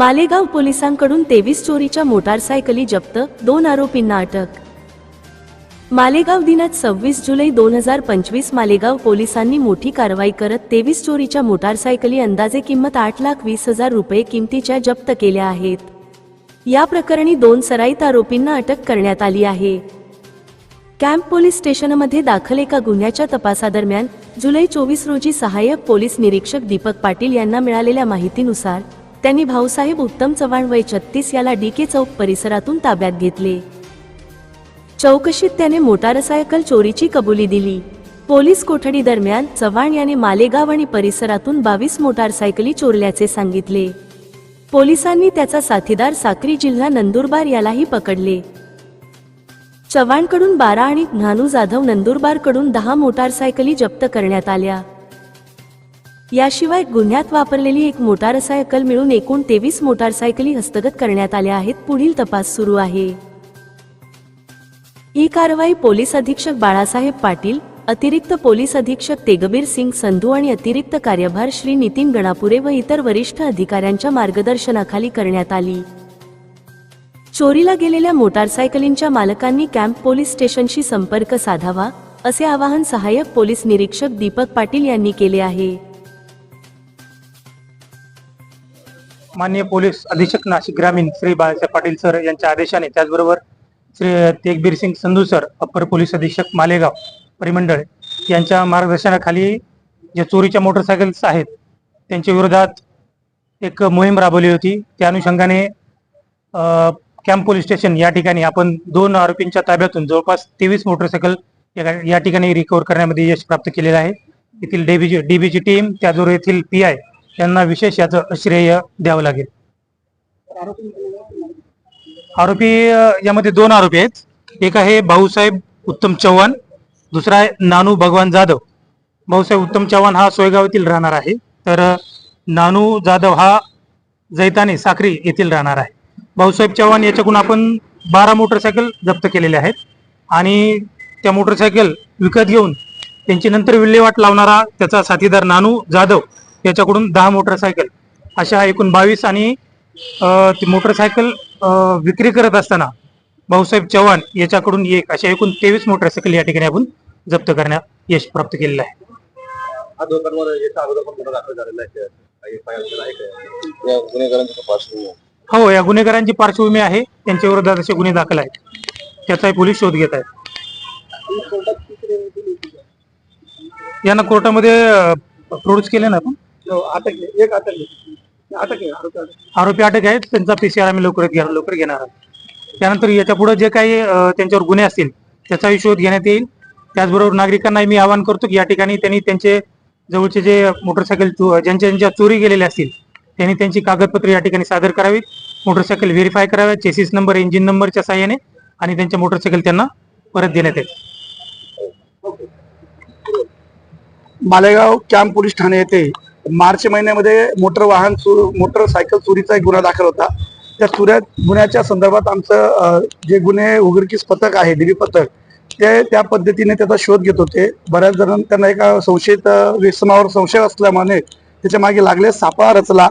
मालेगाव पोलिसांकडून तेवीस चोरीच्या मोटारसायकली जप्त दोन आरोपींना अटक. मालेगाव दिनात सव्वीस जुलै दोन हजार पंचवीस मालेगाव पोलिसांनी मोठी कारवाई करत तेवीस चोरीच्या मोटारसायकली अंदाजे किंमत आठ लाख वीस हजार रुपये किमतीच्या जप्त केल्या आहेत. या प्रकरणी दोन सराईत आरोपींना अटक करण्यात आली आहे. कॅम्प पोलीस स्टेशनमध्ये दाखल एका गुन्ह्याच्या तपासादरम्यान जुलै चोवीस रोजी सहाय्यक पोलीस निरीक्षक दीपक पाटील यांना मिळालेल्या माहितीनुसार त्यांनी भाऊसाहेब उत्तम चव्हाण वय छत्तीस याला डीके चौक परिसरातून ताब्यात घेतले. चौकशीत त्याने मोटारसायकल चोरीची कबुली दिली. पोलीस कोठडी दरम्यान चव्हाण याने मालेगाव आणि परिसरातून बावीस मोटारसायकली चोरल्याचे सांगितले. पोलिसांनी त्याचा साथीदार साक्री जिल्हा नंदुरबार यालाही पकडले. चव्हाणकडून बारा आणि ज्ञानू जाधव नंदुरबारकडून दहा मोटारसायकली जप्त करण्यात आल्या. याशिवाय गुन्ह्यात वापरलेली एक मोटारसायकल मिळून एकूण तेवीस मोटारसायकली हस्तगत करण्यात आल्या आहेत. पुढील तपास सुरू आहे. ही कारवाई पोलीस अधीक्षक बाळासाहेब पाटील अतिरिक्त पोलीस अधीक्षक तेगबीर सिंग संधू आणि अतिरिक्त कार्यभार श्री नितीन गणापुरे व इतर वरिष्ठ अधिकाऱ्यांच्या मार्गदर्शनाखाली करण्यात आली. चोरीला गेलेल्या मोटारसायकलींच्या मालकांनी कॅम्प पोलीस स्टेशनशी संपर्क साधावा असे आवाहन सहाय्यक पोलीस निरीक्षक दीपक पाटील यांनी केले आहे. माननीय पोलीस अधीक्षक नाशिक ग्रामीण श्री बाळासाहेब पाटील सर यांच्या आदेशाने त्याचबरोबर Shri Tegbir Singh Sandhu sir upper police अधीक्षक मालेगाव परिमंडळ यांच्या मार्गदर्शनाखाली ज्या चोरीच्या मोटरसायकल्स आहेत त्यांच्या विरोधात एक मोहीम राबवली होती. त्या अनुषंगाने कॅम्प पोलीस स्टेशन या ठिकाणी आपण दोन आरोपींच्या ताब्यातून जवळपास तेवीस मोटरसायकल या- या ठिकाणी रिकव्हर करण्यामध्ये यश प्राप्त केलेलं आहे. येथील डीबीची डीबीची टीम त्याचबरोबर येथील पी आय यांना विशेष याचं श्रेय द्यावं लागेल. आरोपी यामध्ये दोन आरोपी आहेत. एक आहे भाऊसाहेब उत्तम चव्हाण दुसरा आहे नानू भगवान जाधव. भाऊसाहेब उत्तम चव्हाण हा सोयगाव येथील राहणार आहे. तर नानू जाधव हा जैताने साखरी येथील राहणार आहे. भाऊसाहेब चव्हाण याच्याकडून आपण बारा मोटरसायकल जप्त केलेल्या आहेत. आणि त्या मोटरसायकल विकत घेऊन त्यांची नंतर विल्हेवाट लावणारा त्याचा साथीदार नानू जाधव याच्याकडून दहा मोटरसायकल अशा एकूण बावीस आणि मोटरसायकल विक्री करत असताना भाऊसाहेब चव्हाण याच्याकडून एक अशा एकूण तेवीस मोटरसायकल या ठिकाणी आपण जप्त करण्यात यश प्राप्त केलेलं हा आहे. हो या गुन्हेगारांची पार्श्वभूमी आहे. त्यांच्या विरोधात असे गुन्हे दाखल आहेत. त्याचाही पोलीस शोध घेत आहेत. यांना कोर्टामध्ये प्रोड्यूस केले ना आपण? अटक आहे. एक अटक आहे. अटक आहे आरोपी अटक. आहेत त्यांचा पीसीआर आम्ही लवकरात घे- लवकर घेणार आहोत त्यानंतर याच्यापुढे जे काही त्यांच्यावर गुन्हे असतील त्याचाही शोध घेण्यात येईल त्याचबरोबर नागरिकांना मी आवाहन करतो की या ठिकाणी त्यांनी त्यांचे जवळचे जे मोटरसायकल ज्यांच्या ज्यांच्या चोरी गेलेल्या असतील त्यांनी त्यांची कागदपत्रे या ठिकाणी सादर करावीत मोटरसायकल व्हेरीफाय कराव्यात चेसिस नंबर इंजिन नंबरच्या साहाय्याने आणि त्यांच्या मोटरसायकल त्यांना परत देण्यात येईल मालेगाव कॅम्प पोलीस ठाणे येथे मार्च महिन्यामध्ये मोटर वाहन चो- मोटरसायकल चोरीचा एक गुन्हा दाखल होता. त्या चुऱ्या गुन्ह्याच्या संदर्भात आमचं जे गुन्हे उघडकीस पथक आहे डीबी पथक ते त्या पद्धतीने त्याचा शोध घेत होते. बऱ्याच जण त्यांना एका संशयित व्यसनावर संशय असल्यामुळे त्याच्यामागे लागले सापळा रचला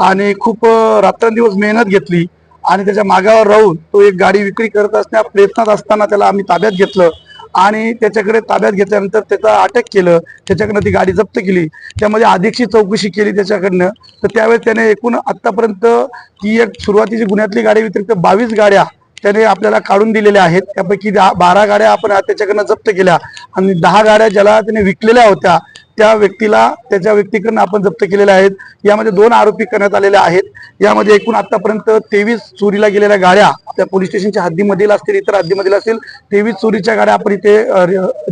आणि खूप रात्रंदिवस मेहनत घेतली आणि त्याच्या मागावर राहून तो एक गाडी विक्री करत असण्या प्रयत्नात असताना त्याला आम्ही ताब्यात घेतलं. आणि त्याच्याकडे ताब्यात घेतल्यानंतर त्याचा अटक केलं. त्याच्याकडनं ती गाडी जप्त केली. त्यामध्ये अधिकची चौकशी केली त्याच्याकडनं. तर त्यावेळेस त्याने एकूण आत्तापर्यंत ती एक सुरुवातीची गुन्ह्यातली गाडी व्यतिरिक्त बावीस गाड्या त्याने आपल्याला काढून दिलेल्या आहेत. त्यापैकी दहा बारा गाड्या आपण त्याच्याकडनं जप्त केल्या. आणि दहा गाड्या ज्याला त्याने विकलेल्या होत्या त्या व्यक्तीला त्याच्या व्यक्तीकडनं आपण जप्त केलेल्या आहेत. यामध्ये दोन आरोपी करण्यात आलेल्या आहेत. यामध्ये एकूण आतापर्यंत तेवीस चोरीला गेलेल्या गाड्या त्या पोलीस स्टेशनच्या हद्दीमधील असतील इतर हद्दीमधील असतील तेवीस चोरीच्या गाड्या आपण इथे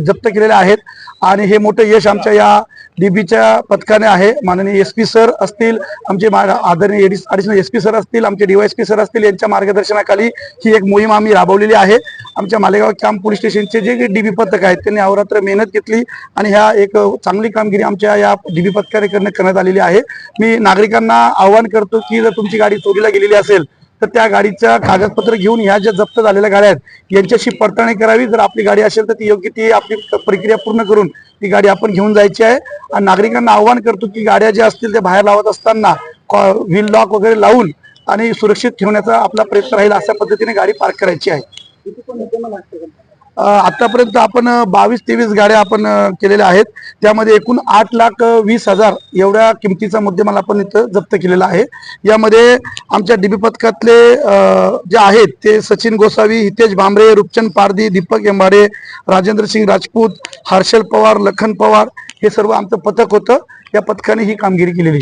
जप्त केलेल्या आहेत. आणि हे मोठं यश आमच्या या डीबीच्या पथकाने आहे. माननीय एस पी सर असतील आमचे मा- आदरणीय अडिशनल एस पी सर असतील आमचे डीवायएसपी सर असतील यांच्या मार्गदर्शनाखाली ही एक मोहीम आम्ही राबवलेली आहे. आमच्या मालेगाव कॅम्प पोलीस स्टेशनचे जे डीबी पथक आहेत त्यांनी अवरात्र मेहनत घेतली आणि ह्या एक चांगली कामगिरी आमच्या या डीबी पथकाने करणं- करण्यात आलेली आहे. मी नागरिकांना आवाहन करतो की जर तुमची गाडी चोरीला गेलेली असेल तर त्या गाडीच्या कागदपत्र घेऊन ह्या ज्या जप्त झालेल्या गाड्या आहेत यांच्याशी पडताळणी करावी. जर आपली गाडी असेल तर ती योग्य ती आपली प्रक्रिया पूर्ण करून ती गाडी आपण घेऊन जायची आहे. आणि नागरिकांना आव्हान करतो की गाड्या ज्या असतील त्या बाहेर लावत असताना व्हील लॉक वगैरे लावून आणि सुरक्षित ठेवण्याचा आपला प्रयत्न राहील अशा पद्धतीने गाडी पार्क करायची आहे. आतापर्यंत आपण बावीस तेवीस गाड्या आपण केलेल्या आहेत. त्यामध्ये एकूण आठ लाख वीस हजार एवढ्या किमतीचा मुद्देमाल आपण इथं जप्त केलेला आहे. यामध्ये आमच्या डीबी पथकातले जे आहेत ते सचिन गोसावी हितेश भांबरे रुपचंद पारदी दीपक एंबाडे राजेंद्र सिंग राजपूत हर्षल पवार लखन पवार हे सर्व आमचं पथक होतं. या पथकाने ही कामगिरी केलेली.